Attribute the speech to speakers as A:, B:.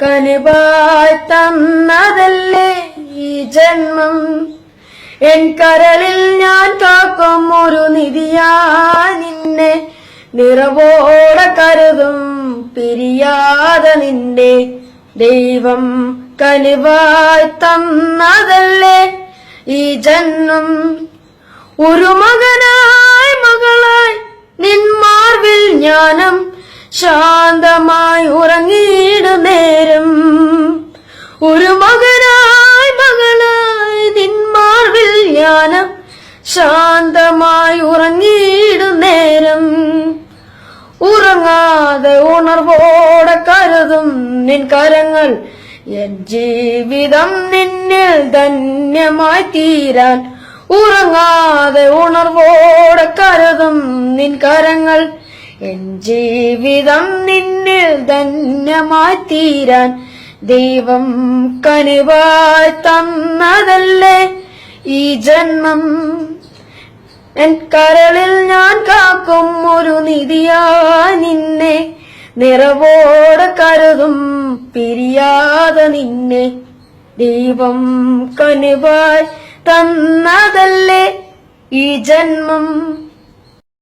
A: കനിവായി തന്നതല്ലേ ഈ ജന്മം? എൻ കരളിൽ ഞാൻ കാക്കും ഒരു നിധിയാ നിന്നെ. നിറവോടെ കരുതും പിരിയാതെ നിന്റെ ദൈവം. കനിവായി തന്നതല്ലേ ഈ ജന്മം? ഒരു മകനായി മകളായി നിന്മാർവിൽ ജ്ഞാനം ശാന്തമായി മകനായി മകളായി നിന്മാർവിൽ ജ്ഞാനം ശാന്തമായി ഉറങ്ങിയിടും നേരം. ഉറങ്ങാതെ ഉണർവോടെ കരുതും നിൻ കരങ്ങൾ. എൻ ജീവിതം നിന്നിൽ ധന്യമായി തീരാൻ ഉറങ്ങാതെ ഉണർവോടെ കരുതും നിൻ കരങ്ങൾ. എൻ ജീവിതം നിന്നിൽ ധന്യമായി തീരാൻ ദൈവം കനിവായി തന്നതല്ലേ ഈ ജന്മം? എൻ കരളിൽ ഞാൻ കാക്കും ഒരു നിധിയാ നിന്നെ. നിറവോടെ കരുതും പിരിയാതെ നിന്നെ. ദൈവം കനിവായി തന്നതല്ലേ ഈ ജന്മം?